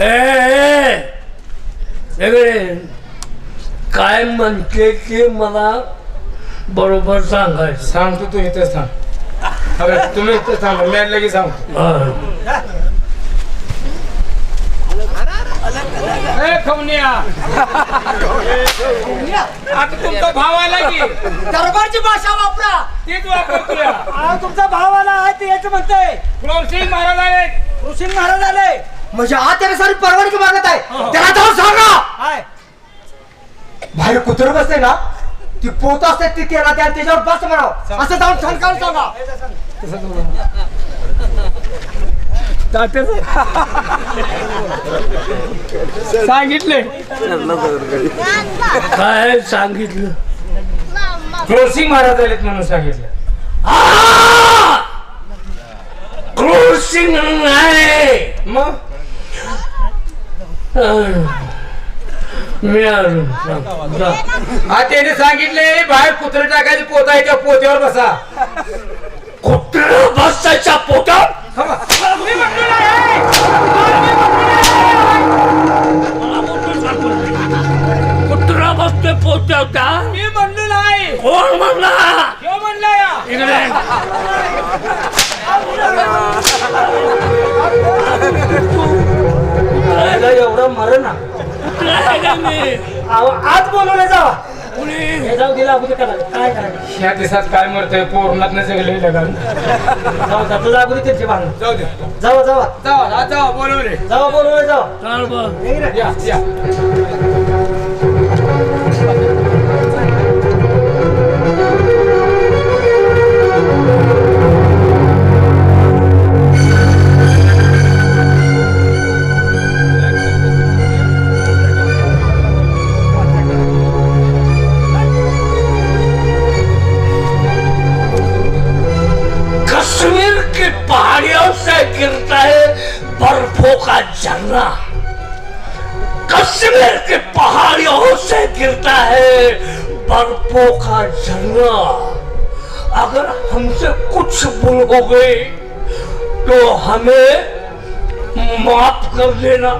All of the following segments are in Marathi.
ए वेगळे काय म्हणते ते मला बरोबर सांगायचं. सांगतो तू इथं सांग अगं तुम्ही इथं सांगा मी लगेच सांगतो. हा. आता तुमचा भाव आला की? दरबारची भाषा वापरा. तीच वापरतोय. हा तुमचा भाव आला आहे ते याच म्हणतोय. महाराज आले ऋषी महाराज आले. म्हणजे हा त्याने सारी परवानगी मागत आहे. त्याला जाऊन सांगा. हाय. बाहेर कुत्र बसते ना ती पोत असते ती त्याला त्या त्याच्यावर बस म्हणाव. असं जाऊन ठणकावून सांगा. सांगितले. काय सांगितलं? क्रोसिंग महाराज आलेत म्हणून सांगितलं. आ! क्रोसिंग नाही मग. हा त्याने सांगितले बाहेर कुत्रे टाकायचे पोत आहे त्या पोत्यावर बसा. कुत्र बसायच्या पोटात? कुत्रा बसतोय पोटात का? मी म्हणलो नाही. कोण म्हणला? इकडे कुत्र्याला एवढं मर ना आज बोलवलं जावा. कुणी हे जाऊ दिला अगोदर करा काय करायचं? ह्या दिवसात काय मरतंय पोरणात न सगळे लगान जाऊ जा तुझा अगोदर त्यांचे भांडण. जाऊ दे. जावा जावा. जावा जावा बोलवले जावा बोलवलं जावा. चाल बघ या. का झरना कश्मीर के पहाड़ियों से गिरता है बर्फों का झरना अगर हमसे कुछ भूल हो गई तो हमें माफ कर देना।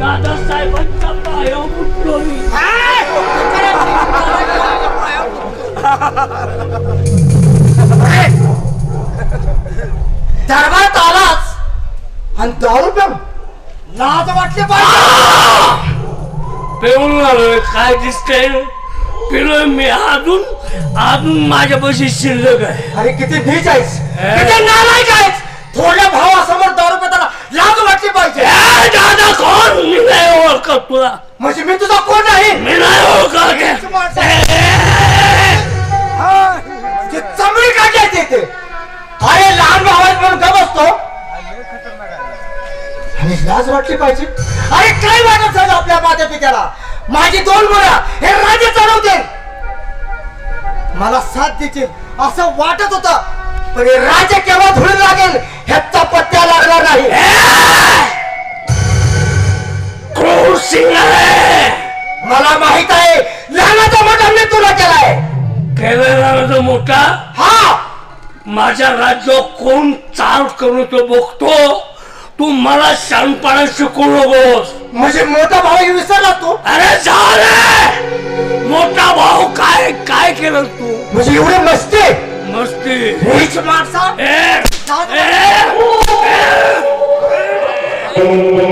दादा साहेबांच्या हो दरबार मुटलोनी आणि दारू प्यान लाज वाटले पाहिजे. पिऊन आलोय. काय दिसतंय? पिलोय मी अजून अजून माझ्यापाशी शिल्लक आहे. अरे किती नीच आहेस. किती नालायक आहेस. थोड्या भावासमोर दारू पिताना लाज वाटली पाहिजे. ए, दादा कोण? मी नाही ओळखत तुला. म्हणजे मी तुझा कोण नाही? मी नाही ओळखत. हा, चमडी काढण्यात येते अरे लहान भावात म्हणून का बसतो. आणि लाज वाटली पाहिजे. अरे काय वाटत झालं आपल्या माता पित्याला माझी दोन मुलं हे राज्य चालवते मला साथ देतील असं वाटत होत. पण हे राज्य केव्हा धुळून लागेल ह्याचा पत्त्या लागला नाही. क्रूर सिंग आहे मला माहीत आहे लहानाचा मोठा मी तुला केलाय. केलेला मोठा? हा! माझ्या राज्यावर कोण चाल करू तो बघतो? तू मला शानपणा शिकवू नकोस. म्हणजे मोठा भाऊ विसरला तू? अरे झाले मोठा भाऊ काय काय केलं तू? म्हणजे एवढे मस्ती? मस्ती. नीच माणसा? ए, ए, नीच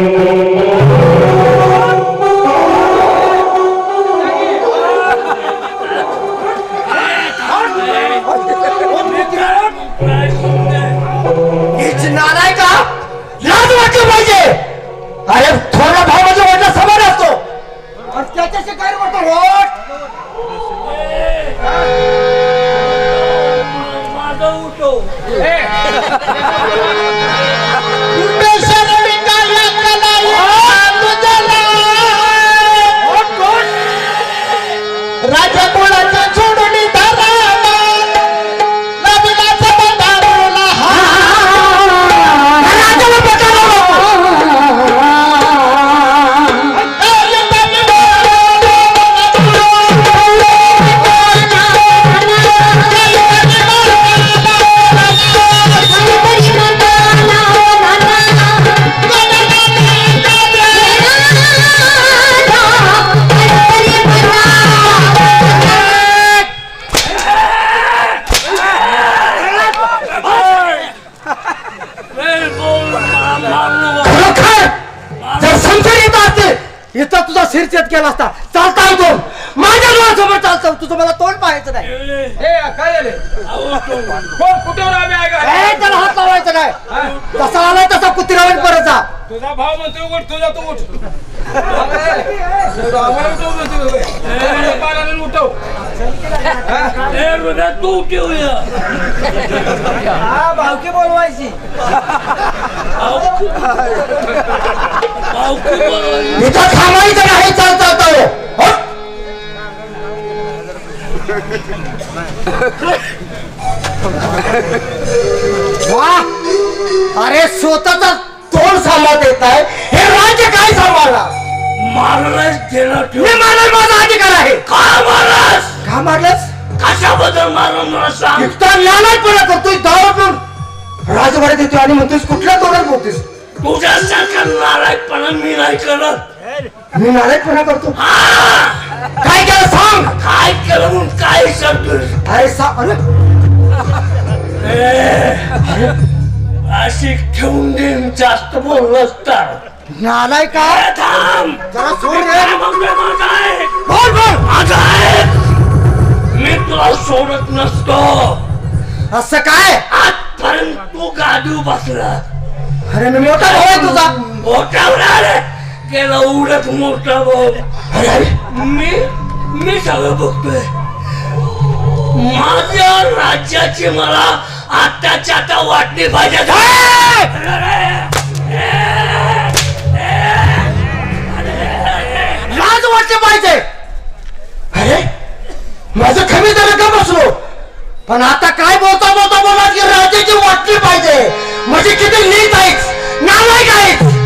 ठेवूया हा भावकी बोलवायची. भावकी? बोलवायची. इथं थांबायचं नाही चालता हो. वा. अरे स्वतःचा तोंड सांभाळता येत आहे. हे राज्य काय मारलाच देणार ठेव. मी माझा अधिकार आहे. का मारलास? का मारलंस? कशाबद्दल मारलं मला सांग? इतका नालायकपणा करतोय दावा पण राजवाड्यात येतोय आणि म्हणतोयस कुठल्या तोंडात बोलतोस? तुझ्यासारखा नालायकपणा मी नाही करत. मी नालायकपणा करतो? हा! काय केलं सांग? काय केलं म्हणून काय सांगतोय? अरे सा अरे. अशी ठेवून देईन जास्त बोललंस तर. नालाय का ए, थांब. जरा सोड रे. काय ऐक. बोल बोल. माझं ऐक. मी तुला सोडत नसतो असं काय आजपर्यंत तू गादी बसला अरे मी मोठा भाऊ आहे तुझा मोठा रे केला उडत मोठा भाऊ अरे अरे मी मी सगळं बघतोय माझ्या राज्याची मला आताच्या आता वाटणी पाहिजे लाज वाटले पाहिजे अरे माझं कमी तर का बसलो? पण आता काय बोलता बोलता बोला की राजाची वाटली पाहिजे. म्हणजे किती नीट आहेस नालायक आहेस.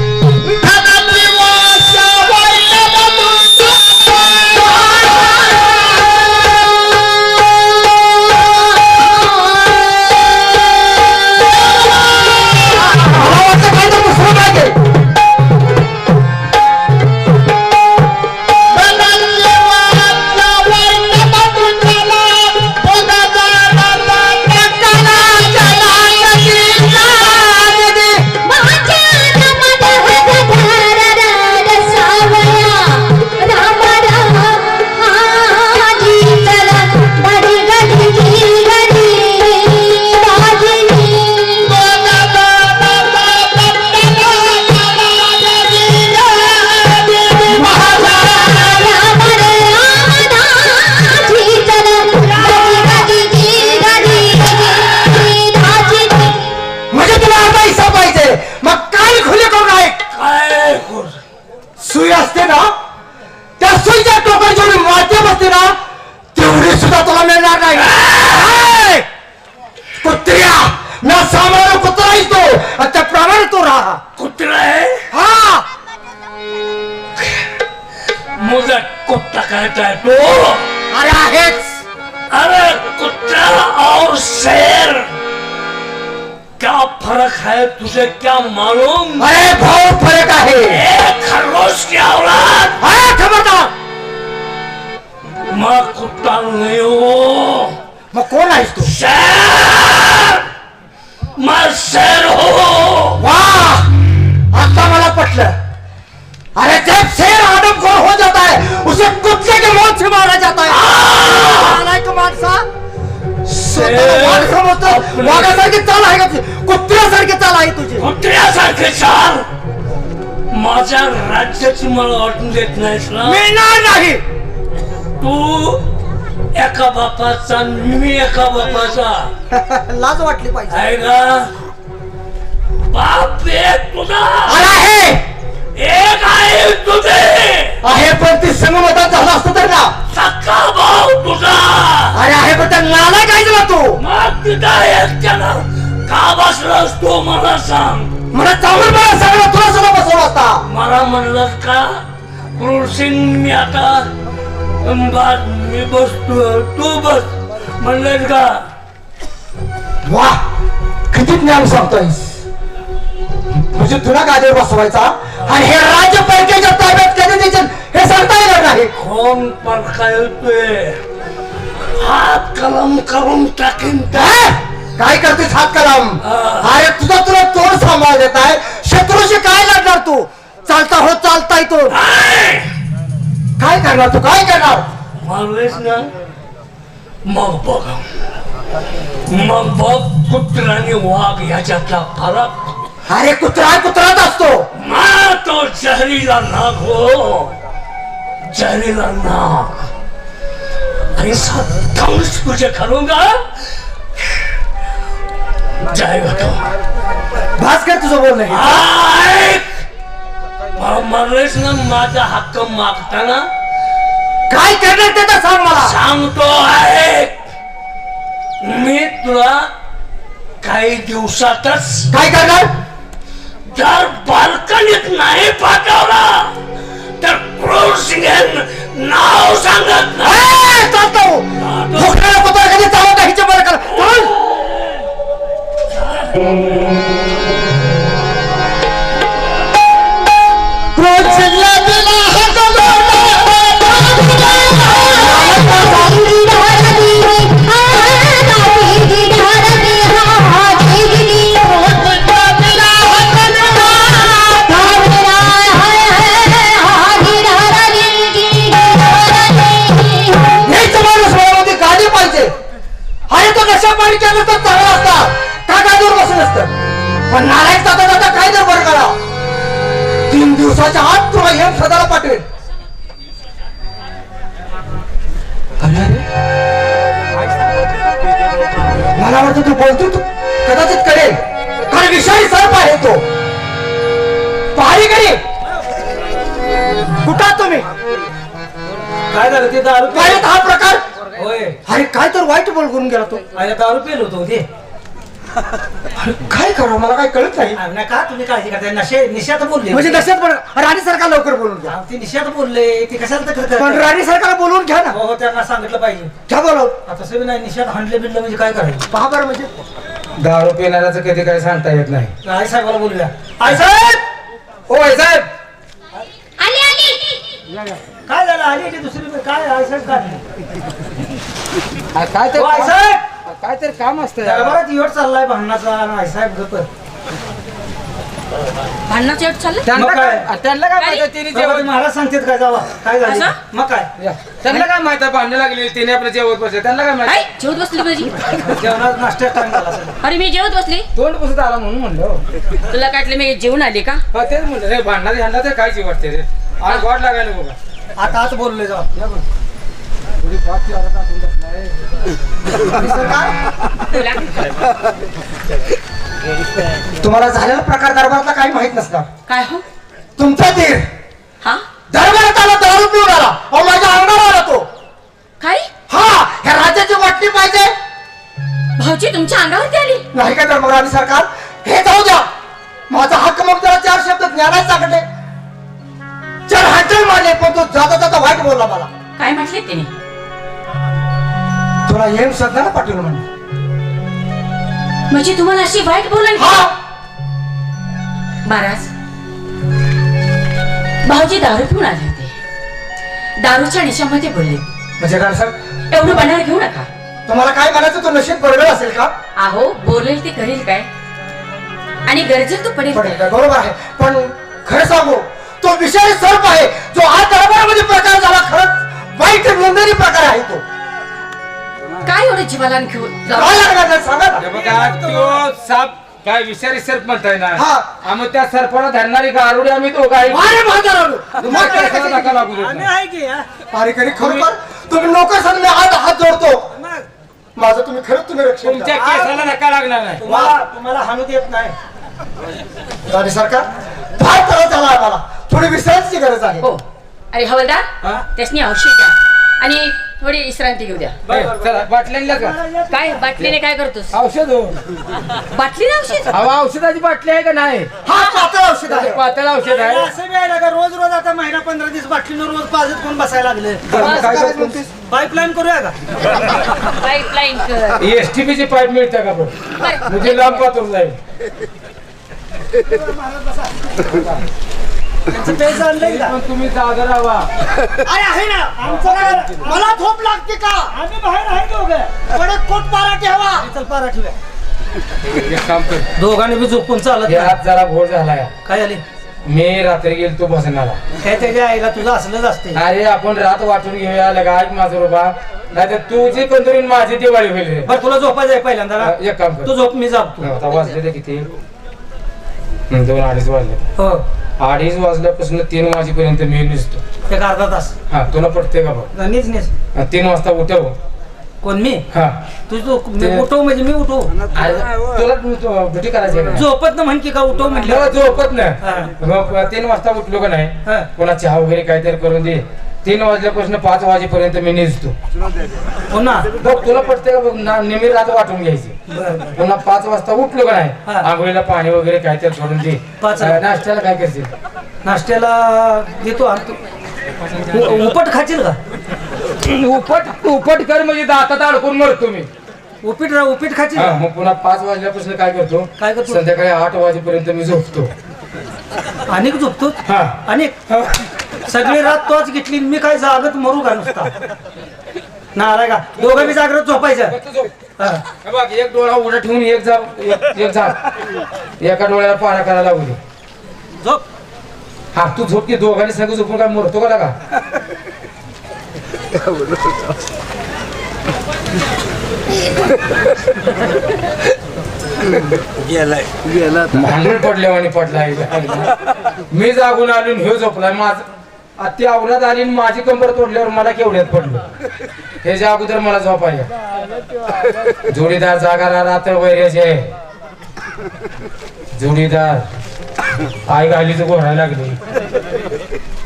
मालूम। अरे बहुत फरक आहे। खरगोश की औलाद। अरे खबरदार। मैं कुत्ता नहीं हूँ। मग कोण आहेस तू? शेर मैं शेर वाघ समजतो वाघासारखी चाल आहे का तुझी कुत्र्यासारखी चाल आहे तुझी. कुत्र्यासारखे चाल? माझ्या राज्याची मला वाटून देत नाहीस ना? मिळणार नाही. तू एका बापाचा मी एका बापाचा. लाज वाटली पाहिजे. आहे का? बाप एक तुझा. अरे आहे. एक आहे तुझे. आहे. पण ती सममतात झालं असतं तर ना सक्का भाऊ तुझा! अरे आहे पण त्या नाला काय झाला तू? मग तिथं एकट्यानं का बसलास तू मला सांग. मला चांगलं मला सगळं तुला सुद्धा बसवलं असता मला म्हणलं का क्रूर सिंग मी आता बाद मी बसतो तू बस. म्हणलं का? वा किती ज्ञान सांगतोयस. म्हणजे तुला गादीवर बसवायचा? आणि हे राज्य पैकीच्या ताब्यात कधी द्यायचे हे सांगता येणार नाही. कोण परका येतोय हात कलम करून टाकीन काय? काय करतोस हात कलाम. अरे तुझा तुला तोड सांभाळ देत आहे. शत्रूशी काय लढणार तू? चालता हो चालता येतो काय करणार तू? काय करणार? मारलेस ना मग बघ. मग बघ कुत्र्याने वाघ याच्यातला फरक. अरे कुत्रा कुत्राच असतो. मा तो जहरीला नाग हो. जहरीला नाग. सात दंश तुझे करूंगा जाएगा तो भास्कर तुझं बोलणं मरेश ना माझा हक्क मागताना. काय करणार ते तर सांग मला. सांगतो ऐक. मी तुला काही दिवसातच काय करणार? जर बाल्कनीत नाही पाठवला तर क्रोसिंगन नाव सांगत नाही. चालतो भोकण्याला कुत्रा कधी नाही हिच्या बरं कर बोलतो तू. कदाचित करेल कारण विषारी सर्प आहे तो. करी कुठं तुम्ही? काय झालं? ते दारू काय हा प्रकार. होय. अरे काय तर वाईट बोलून गेला तो. अरे दारू पेल होतो ते अरे काय करा? मला काय कळत नाही. नाही का? तुम्ही काळजी करताय? नशे निशात बोलले. म्हणजे नशेत पण राणी सरकार लवकर बोलून घ्या. हा, ते निशात बोलले. ते कशाला तर पण? राणी सरकारला बोलवून घ्या ना. हो हो त्यांना सांगितलं पाहिजे. घ्या बोलव आता तसं बी नाही. निशात हाणले बिडलं म्हणजे काय करायचं? पहा बरं म्हणजे. दारू पिणाऱ्याचं कधी काय सांगता येत नाही. आई साहेबाला बोलूया. आई साहेब! ओ साहेब! आली आली. काय झालं? आली की दुसरी काय? आई साहेब काढली काय हो, आई साहेब! काय तरी काम असतं दरबारात योट चाललाय भांडणाचा साहेब गप भांडणाचं एवढं चाललं त्यांना मग काय? काय त्यांना काय माहिती? तिने दरबारात जेवण महाराज सांगतात काय जावा काय झालं? असं? मग काय? त्यांना काय माहिती? भांडण लागली तिने आपलं जेवत बसले. त्यांना काय माहिती? जेवत बसली माझी जेवणात नाश्त्यात टाइम झाला असेल. अरे मी जेवत बसली? तोंड पुसत आला म्हणून म्हणलं तुला काय वाटलं मी जेवून आली का? हा तेच म्हणलं. रे भांडणात ह्यांना तर काय जीव वाटते रे. आणि गोड लागायला बघा आता आज बोलले जावा. या बोल. तुला तुम्हाला झालेला प्रकार दरबारातला काही माहीत नसणार काय हो? तुमचा धीर हा? दरबारात आला दारू पिऊन आला. अहो माझ्या अंगावर आला तो. काय हा ह्या राज्याची वाटणी पाहिजे. भाऊजी तुमच्या अंगावरती आली. नाही का तर मग राणी सरकार? हे जाऊ द्या. माझा हक्क मग त्याला चार शब्द ज्ञानात सांगले चार हातल मारले पण तो जाता जाता वाईट बोलला मला. काय म्हटले तिने? तुला हेम सध्याला पाठवलं म्हणजे म्हणजे तुम्हाला अशी वाईट बोलण हा! महाराज भाऊजी दारू पिऊन आले होते. दारूच्या निशामध्ये बोलले. म्हणजे राणी साहेब एवढं बनार घेऊ नका. तुम्हाला काय म्हणायचं? तो नशीब बरोबर असेल का? आहो बोलेल ते करेल काय? आणि गरजेल तो पडेल पडेल काय? का? बरोबर आहे. पण खरं सांगू तो विषारी सर्प आहे. जो आज दरबारामध्ये प्रकार झाला खरंच वाईट निंदनी प्रकार आहे तो. काय एवढं जीवाला घेऊन काय लागणार नाही सांगा हे ना बघा तो साप काय विषारी सर्प म्हणताय ना. हा. आम्ही त्या सर्पाला धरणारी गारुडी आम्ही तो काय अरे म्हातारानो, धक्का लागू देत? आम्ही नाही. आहे की हा? खरोखर तुम्ही नोकर सांग मी आज हात जोडतो. मग? माझं तुम्ही खरंच तुम्ही रक्षण तुमच्या करा. केसाला धक्का लागणार नाही. तुम्हाला तुम्हाला हाणू देत नाही. राणी सरकार फार त्रास झाला आम्हाला. थोडी विश्रांतीची गरज आहे. हो. अरे हवलदार हा? त्यासनी औषध द्या. आणि थोडी विश्रांती घेऊ द्या. चला बाटल्यांना का काय बाटलीने काय करतोस? औषध हो. बाटलीने औषध? अहो औषधाची बाटली आहे का नाही? हा पातळ औषध आहे. पातळ औषध आहे. असं बी आहे ना का रोज रोज आता महिना पंधरा दिवस बाटलीनं रोज पाजत कोण बसायला लागले? पाईपलाईन करूया का? पाईपलाईन कर. एसटीपीची पाईप मिळते का बरं. म्हणजे लांब पातून जाईल पण तुम्ही जागा राहा अरे आहे ना आमचं काय? मला झोप लागते का? आम्ही बाहेर आहे दोघं. कडक कोट पारा ठेवा चल पारा ठेवूया एक काम कर. दोघांनी बी झोपून चालत हे नाही. हात जरा घोळ झालाय. काय आली मी रात्री गेलो तू भजनाला हे त्याच्या आईला तुझं असलंच असते अरे आपण रात वाटून घेऊया लगा ऐक माझं रुबा नाही तर तुझी कंदुरीन माझी दिवाळी होईल रे. बरं तुला झोपायचं आहे पहिल्यांदा ना? एक काम कर. तू झोप मी जातो. आता वाजले ते किती? दोन अडीच वाजले. हो. अडीच वाजल्यापासून तीन वाजेपर्यंत मी निसतो. एक अर्धा तास. हा तुला पडते का बघ नीच नीच. हा, तीन वाजता उठव. कोण मी? हा. तू तू मी ते- उठव म्हणजे मी उठव. तुला ड्युटी करायची आहे का? झोपत ना म्हण की का उठव मला म्हटलं झोपत हा. नाही मग तीन वाजता उठलो का नाही? हा. कोणा चहा वगैरे काहीतरी करून दे. तीन वाजल्यापासून पाच वाजेपर्यंत मी निजतो. पुन्हा बघ तुला पटते का? बघ ना नेहमी रात वाटून घ्यायची. पुन्हा पाच वाजता उठलो का नाही? हा. आंघोळीला पाणी वगैरे काहीतरी करून दे. पाच- अं, नाश्त्याला काय करशील? नाश्त्याला देतो उपट खाशील का? उपट उपट कर म्हणजे दातात अडकून मरतो मी. उपीट उपीट का मग पुन्हा पाच वाजल्यापासून काय करतो? काय करतो? संध्याकाळी आठ वाजेपर्यंत मी झोपतो. अनेक झोपतो? हा. अनेक सगळी रात तोच घेतली मी काय जागत मरू का नुसता? ना आलाय का? दोघं बी जागृत झोपायचं. हा. हे बघ एक डोळा उघडा ठेवून एक जा एक एक जा. एका डोळ्याला पारा करायला लागू दे. झोप. हा तू झोप की दोघांनी सगळं झोपून काय मरतो का लागा? भांडण पडल्यावानी पडलाय मी जागून आलो आणि ह्यो झोपलाय माझ ती आवरात आली आणि माझी कंबर तोडल्यावर मला केवढ्यात पडलं? ह्याच्या अगोदर मला झोपाय जोडीदार जागा रात्र वैऱ्याचे जोडीदार आई घालीच घोरायला लागली.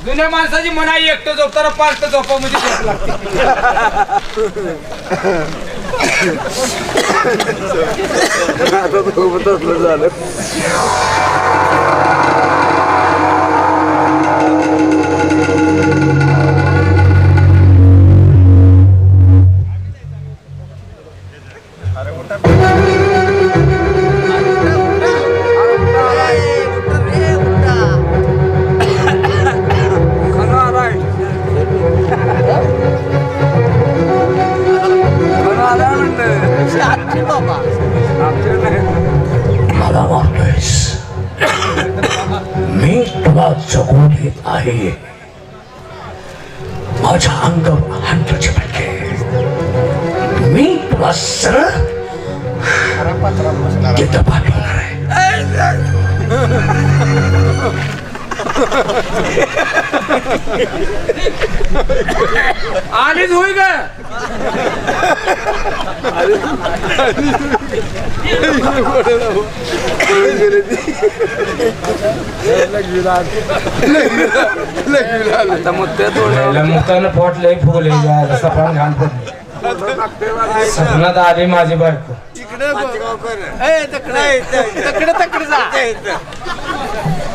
जुन्या माणसाची मना एकटं झोपताना पाच झोपा म्हणजे झोप लागते मला जगून घेत आहे. माझ्या अंगावर हात चिपटले मी तुला सरळ तिथं पाठवणार आहे. आलीच होई का पहिल्या मुतानं पोट लई फुगले सफान घाण पडली. सपनात आली माझी बायको.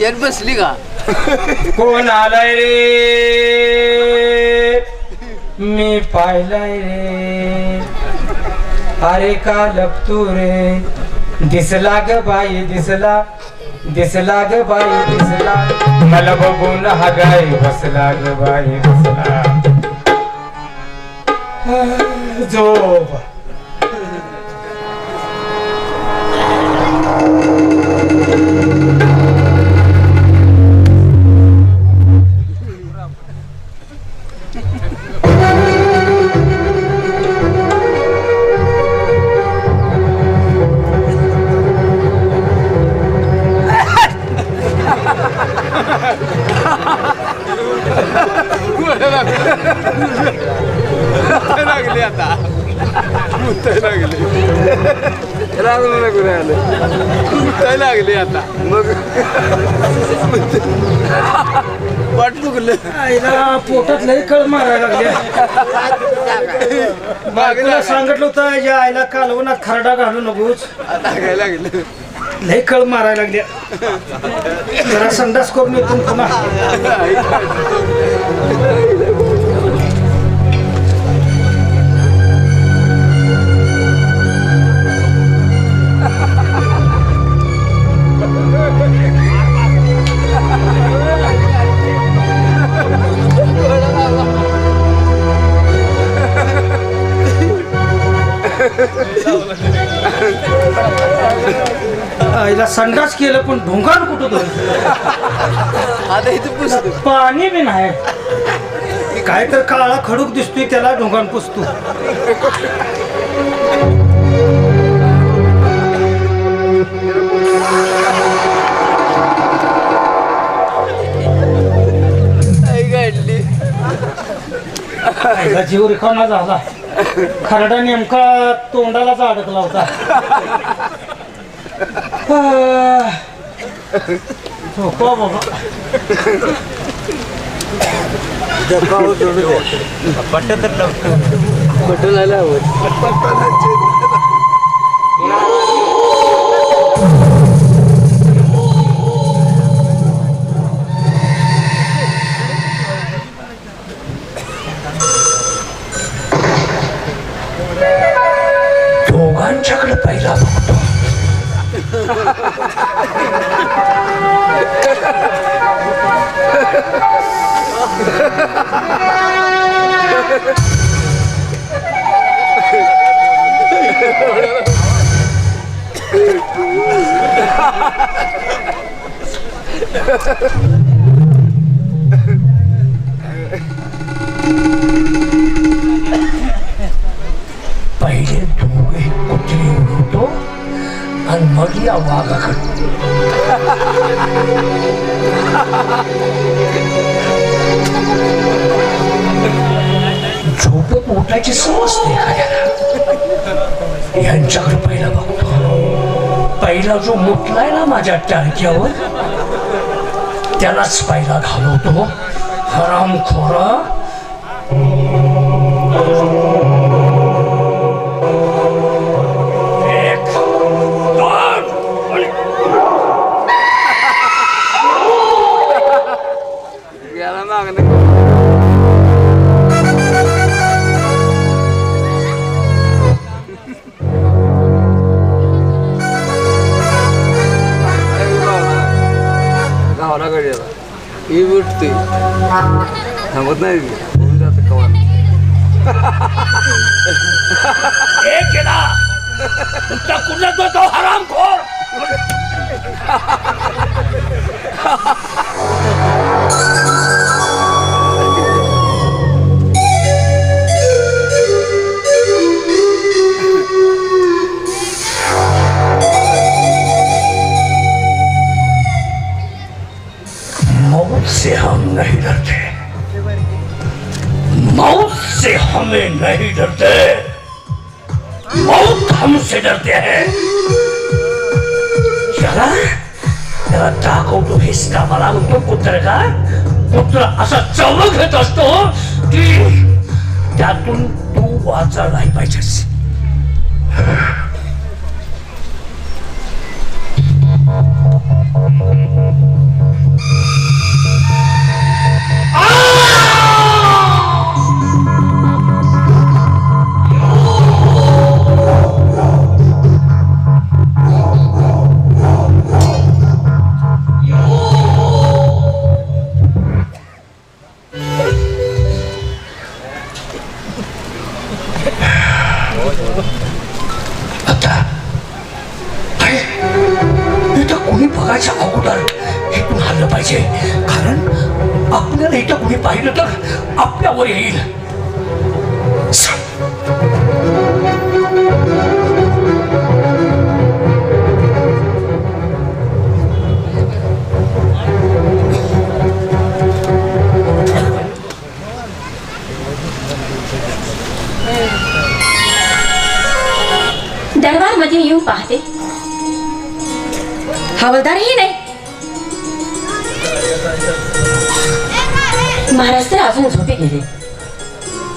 बसली का? कोण आलाय रे? मी पाहिलाय रे. अरे का लपतू रे? दिसला ग बाई दिसला. दिसला ग बाई दिसला. मला बघून हा गाय बसला ग बाई बसला. झोप कालवणात खरडा घालू नकोच. लय कळ मारायला लागल्या. जरा संडास करून येतो पुन्हा. आईला संडास केलं पण ढोंगाण कुठं दोन आता इथे पुसतो. पाणी बी नाही. काय तर काळा खडूक दिसतोय त्याला ढोंगाण पुसतो. जीव रिकामा झाला. खरडा नेमका तोंडालाच अडकला होता. आह. झोपा बाबा पटोलाला हवं दोघांच्याकडे पहिले या वाघाकडे झोपेत उठायची समजते एखाद्याला. यांच्याकडे पहिला बघतो. पहिला जो मुतलाय ना माझ्या टाळक्यावर त्यालाच पहिला घालवतो. हराम खोरा नाही ती. होऊन जातं कवा एक गेला. तुमचा कुठला तो हराम खोर? से हम नहीं डरते। हमें नहीं डरते। मौत हमसे डरते हैं। चला त्याला दाखवतो हिसका मला म्हणतो कुत्र का कुत्र असा चवक घेत असतो की त्यातून तू वाचा नाही पाहिजेस आता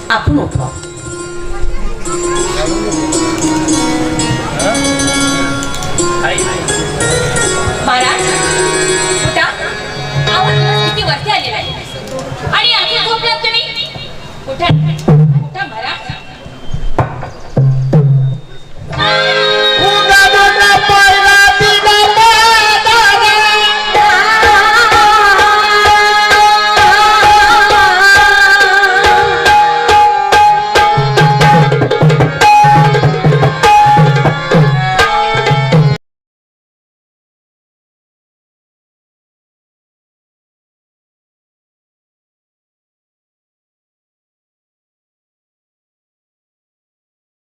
आपण उठवा महाराज किती वरती आलेला आहे? आणि आधी झोपलात तुम्ही? उठा.